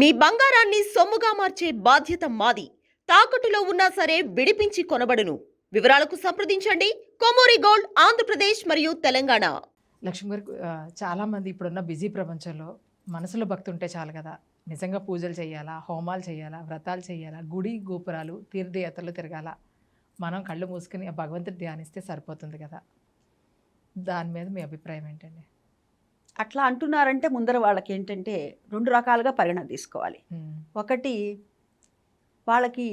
మీ బంగారాన్ని సొమ్ముగా మార్చే బాధ్యత మాది. తాకట్టులో ఉన్నా సరే విడిపించి కొనబడును. వివరాలకు సంప్రదించండి. కొమూరి గోల్డ్ ఆంధ్రప్రదేశ్ మరియు తెలంగాణ. లక్ష్మి గారు చాలామంది ఇప్పుడున్న బిజీ ప్రపంచంలో మనసులో భక్తి ఉంటే చాలు కదా. నిజంగా పూజలు చేయాలా? హోమాలు చేయాలా? వ్రతాలు చేయాలా? గుడి గోపురాలు తీర్థయాత్రలు తిరగాల? మనం కళ్ళు మూసుకుని ఆ భగవంతుని ధ్యానిస్తే సరిపోతుంది కదా. దాని మీద మీ అభిప్రాయం ఏంటండి? అట్లా అంటున్నారంటే ముందర వాళ్ళకి ఏంటంటే రెండు రకాలుగా పరిగణన తీసుకోవాలి. ఉమ్, ఒకటి వాళ్ళకి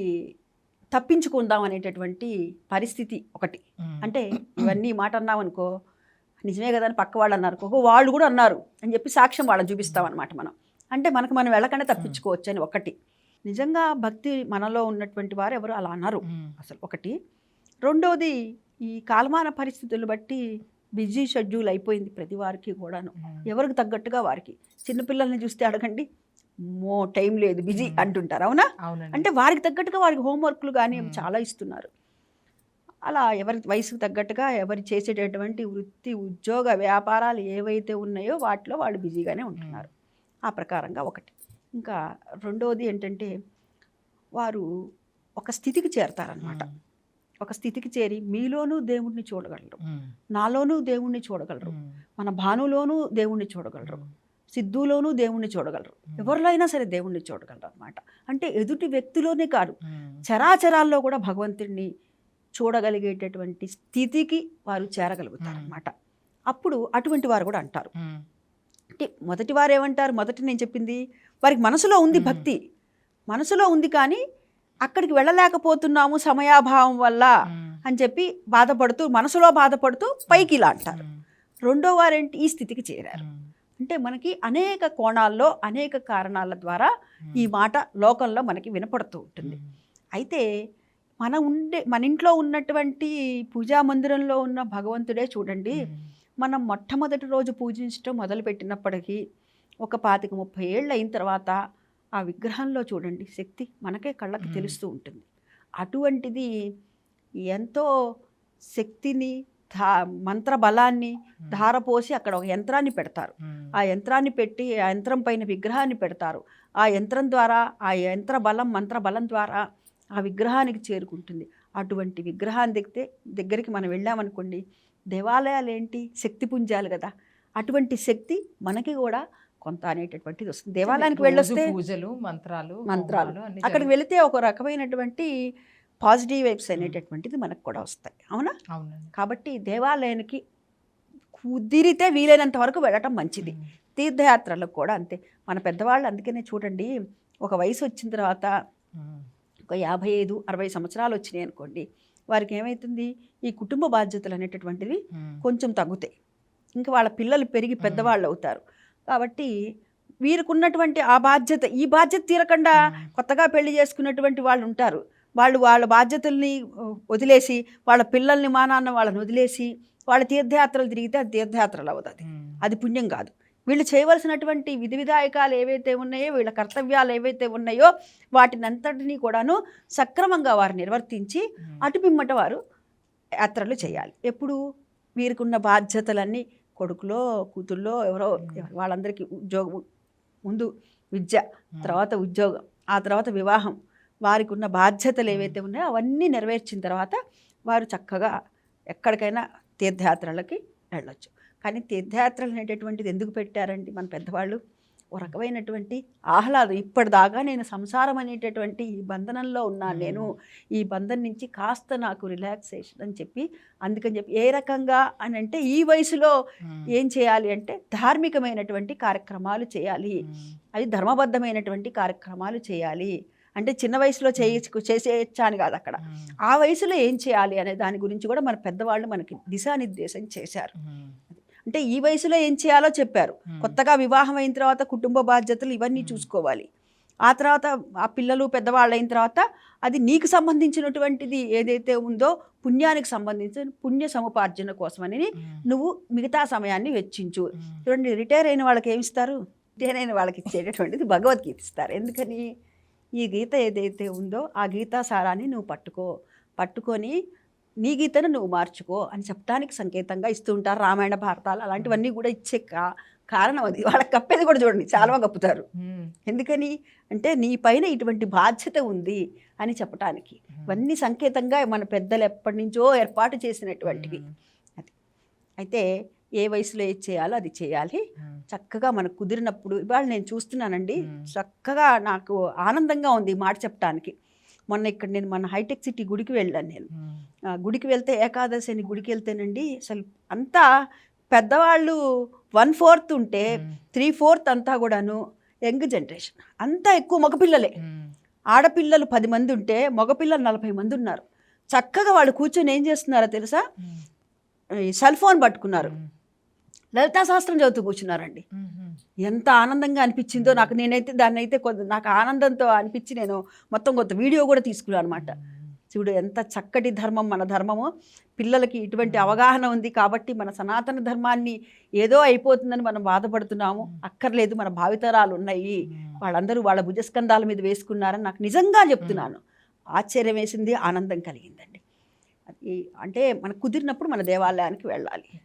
తప్పించుకుందాం అనేటటువంటి పరిస్థితి ఒకటి. ఉమ్, అంటే ఇవన్నీ మాట అన్నాం అనుకో నిజమే కదా అని పక్క వాళ్ళు అన్నారు అనుకో వాళ్ళు కూడా అన్నారు అని చెప్పి సాక్ష్యం వాళ్ళని చూపిస్తాం అనమాట మనం. అంటే మనకు మనం వెళ్ళకనే తప్పించుకోవచ్చు అని ఒకటి. నిజంగా భక్తి మనలో ఉన్నటువంటి వారు ఎవరు అలా అన్నారు అసలు ఒకటి. రెండోది ఈ కాలమాన పరిస్థితులు బట్టి బిజీ షెడ్యూల్ అయిపోయింది ప్రతి వారికి కూడాను. ఎవరికి తగ్గట్టుగా వారికి. చిన్నపిల్లల్ని చూస్తే అడగండి మో టైం లేదు బిజీ. అంటుంటారు అవునా? అంటే వారికి తగ్గట్టుగా వారికి హోంవర్క్లు కానీ. చాలా ఇస్తున్నారు. అలా ఎవరి వయసుకు తగ్గట్టుగా ఎవరు చేసేటటువంటి వృత్తి ఉద్యోగ వ్యాపారాలు ఏవైతే ఉన్నాయో వాటిలో వాళ్ళు బిజీగానే ఉంటున్నారు. ఆ ప్రకారంగా ఒకటి. ఇంకా రెండోది ఏంటంటే వారు ఒక స్థితికి చేరతారనమాట ఒక స్థితికి చేరి మీలోనూ దేవుణ్ణి చూడగలరు. నాలోనూ దేవుణ్ణి చూడగలరు. మన భానులోనూ దేవుణ్ణి చూడగలరు. సిద్ధులోనూ దేవుణ్ణి చూడగలరు. ఎవరిలో అయినా సరే దేవుణ్ణి చూడగలరు అనమాట అంటే ఎదుటి వ్యక్తిలోనే కాదు చరాచరాల్లో కూడా భగవంతుడిని చూడగలిగేటటువంటి స్థితికి వారు చేరగలుగుతారు అనమాట అప్పుడు అటువంటి వారు కూడా అంటారు. అంటే మొదటి వారు ఏమంటారు? మొదటి నేను చెప్పింది వారికి మనసులో ఉంది. భక్తి. మనసులో ఉంది కానీ అక్కడికి వెళ్ళలేకపోతున్నాము సమయాభావం వల్ల అని చెప్పి బాధపడుతూ మనసులో బాధపడుతూ పైకి ఇలా అంటారు. రెండో వారేంటి? ఈ స్థితికి చేరారు. అంటే మనకి అనేక కోణాల్లో అనేక కారణాల ద్వారా ఈ మాట లోకంలో మనకి వినపడుతూ ఉంటుంది. అయితే మన ఉండే మన ఇంట్లో ఉన్నటువంటి పూజా మందిరంలో ఉన్న భగవంతుడే చూడండి మనం మొట్టమొదటి రోజు పూజించడం మొదలుపెట్టినప్పటికీ ఒక పాతిక ముప్పై ఏళ్ళు అయిన తర్వాత ఆ విగ్రహంలో చూడండి శక్తి మనకే కళ్ళకి. తెలుస్తూ ఉంటుంది. అటువంటిది ఎంతో శక్తిని ధా మంత్ర బలాన్ని ధారపోసి అక్కడ ఒక యంత్రాన్ని పెడతారు. ఆ యంత్రాన్ని పెట్టి ఆ యంత్రం పైన విగ్రహాన్ని పెడతారు. ఆ యంత్రం ద్వారా ఆ యంత్ర బలం మంత్ర బలం ద్వారా ఆ విగ్రహానికి చేరుకుంటుంది. అటువంటి విగ్రహాన్ని దిగితే దగ్గరికి మనం వెళ్ళామనుకోండి దేవాలయాలు ఏంటి శక్తి పుంజాలు కదా. అటువంటి శక్తి మనకి కూడా కొంత అనేటటువంటిది వస్తుంది. దేవాలయానికి వెళ్ళొస్తే పూజలు మంత్రాలు మంత్రాలు. అక్కడికి వెళితే ఒక రకమైనటువంటి పాజిటివ్ వైబ్స్ అనేటటువంటిది మనకు కూడా వస్తాయి. అవునా? కాబట్టి దేవాలయానికి కుదిరితే వీలైనంత వరకు వెళ్ళటం మంచిది. తీర్థయాత్రలకు కూడా అంతే. మన పెద్దవాళ్ళు అందుకనే చూడండి ఒక వయసు వచ్చిన తర్వాత ఒక యాభై ఐదు అరవై సంవత్సరాలు వచ్చినాయి అనుకోండి వారికి ఏమవుతుంది ఈ కుటుంబ బాధ్యతలు అనేటటువంటివి కొంచెం తగ్గుతాయి. ఇంకా వాళ్ళ పిల్లలు పెరిగి పెద్దవాళ్ళు అవుతారు. కాబట్టి వీరికి ఉన్నటువంటి ఆ బాధ్యత ఈ బాధ్యత తీరకుండా కొత్తగా పెళ్ళి చేసుకున్నటువంటి వాళ్ళు ఉంటారు. వాళ్ళు వాళ్ళ బాధ్యతల్ని వదిలేసి వాళ్ళ పిల్లల్ని మా నాన్న వాళ్ళని వదిలేసి వాళ్ళ తీర్థయాత్రలు తిరిగితే అది తీర్థయాత్రలు అవుతుంది. అది పుణ్యం కాదు. వీళ్ళు చేయవలసినటువంటి విధి విధాయకాలు ఏవైతే ఉన్నాయో వీళ్ళ కర్తవ్యాలు ఏవైతే ఉన్నాయో వాటిని అంతటినీ కూడాను సక్రమంగా వారు నిర్వర్తించి ఉమ్, అటు పిమ్మట వారు యాత్రలు చేయాలి. ఎప్పుడు? వీరికున్న బాధ్యతలన్నీ కొడుకులో కూతుర్లో ఎవరో వాళ్ళందరికీ ఉద్యోగం ముందు విద్య తర్వాత ఉద్యోగం ఆ తర్వాత వివాహం వారికి ఉన్న బాధ్యతలు ఏవైతే ఉన్నాయో అవన్నీ నెరవేర్చిన తర్వాత వారు చక్కగా ఎక్కడికైనా తీర్థయాత్రలకి వెళ్ళొచ్చు. కానీ తీర్థయాత్రలు అనేటటువంటిది ఎందుకు పెట్టారండి మన పెద్దవాళ్ళు? ఓ రకమైనటువంటి ఆహ్లాదం. ఇప్పటిదాకా నేను సంసారం అనేటటువంటి ఈ బంధనంలో ఉన్నాను నేను ఈ బంధం నుంచి కాస్త నాకు రిలాక్సేషన్ అని చెప్పి అందుకని చెప్పి ఏ రకంగా అని అంటే ఈ వయసులో ఏం చేయాలి అంటే ధార్మికమైనటువంటి కార్యక్రమాలు చేయాలి. అది ధర్మబద్ధమైనటువంటి కార్యక్రమాలు చేయాలి. అంటే చిన్న వయసులో చేయొచ్చు చేసేయచ్చా అని కాదు అక్కడ. ఆ వయసులో ఏం చేయాలి అనే దాని గురించి కూడా మన పెద్దవాళ్ళు మనకి దిశానిర్దేశం చేశారు. అంటే ఈ వయసులో ఏం చేయాలో చెప్పారు. కొత్తగా వివాహం అయిన తర్వాత కుటుంబ బాధ్యతలు ఇవన్నీ. చూసుకోవాలి. ఆ తర్వాత ఆ పిల్లలు పెద్దవాళ్ళు అయిన తర్వాత అది నీకు సంబంధించినటువంటిది ఏదైతే ఉందో పుణ్యానికి సంబంధించిన పుణ్య సముపార్జన కోసమని నువ్వు మిగతా సమయాన్ని వెచ్చించు. చూడండి రిటైర్ అయిన వాళ్ళకి ఏమి ఇస్తారు? రిటైర్ అయిన వాళ్ళకి ఇచ్చేటటువంటిది భగవద్గీత ఇస్తారు. ఎందుకని? ఈ గీత ఏదైతే ఉందో ఆ గీతా సారాన్ని నువ్వు పట్టుకో. పట్టుకొని నీ గీతను నువ్వు మార్చుకో అని చెప్పడానికి సంకేతంగా ఇస్తూ ఉంటారు రామాయణ భారతాలు. అలాంటివన్నీ కూడా ఇచ్చే కా కారణం అది. వాళ్ళకి కప్పేది కూడా చూడండి. చాలా కప్పుతారు. ఎందుకని అంటే నీ పైన ఇటువంటి బాధ్యత ఉంది అని చెప్పటానికి. ఇవన్నీ సంకేతంగా మన పెద్దలు ఎప్పటి నుంచో ఏర్పాటు చేసినటువంటివి. ఉమ్, అయితే ఏ వయసులో ఏది చేయాలో అది చేయాలి. చక్కగా మనకు కుదిరినప్పుడు ఇవాళ నేను చూస్తున్నానండి. చక్కగా నాకు ఆనందంగా ఉంది మాట చెప్పడానికి మొన్న ఇక్కడ నేను మన హైటెక్ సిటీ గుడికి వెళ్ళాను నేను. గుడికి వెళ్తే ఏకాదశి అని గుడికి వెళ్తేనండి అసలు అంతా పెద్దవాళ్ళు వన్ ఫోర్త్ ఉంటే త్రీ ఫోర్త్ అంతా కూడాను యంగ్ జనరేషన్. అంతా ఎక్కువ మగపిల్లలే. ఆడపిల్లలు పది మంది ఉంటే మగపిల్లలు నలభై మంది ఉన్నారు. చక్కగా వాళ్ళు కూర్చొని ఏం చేస్తున్నారో తెలుసా? సెల్ ఫోన్ పట్టుకున్నారు. లలితా శాస్త్రం చదువుతూ కూర్చున్నారండి. ఎంత ఆనందంగా అనిపించిందో నాకు నేనైతే దాన్ని అయితే కొంత నాకు ఆనందంతో అనిపించి నేను మొత్తం కొంత వీడియో కూడా తీసుకున్నాను అనమాట చూడు ఎంత చక్కటి ధర్మం మన ధర్మము. పిల్లలకి ఇటువంటి అవగాహన ఉంది కాబట్టి మన సనాతన ధర్మాన్ని ఏదో అయిపోతుందని మనం బాధపడుతున్నాము. అక్కర్లేదు మన భావితరాలు ఉన్నాయి. వాళ్ళందరూ వాళ్ళ భుజస్కంధాల మీద వేసుకున్నారని నాకు నిజంగా చెప్తున్నాను. ఆశ్చర్యం వేసింది ఆనందం కలిగిందండి. అది అంటే మనకు కుదిరినప్పుడు మన దేవాలయానికి వెళ్ళాలి.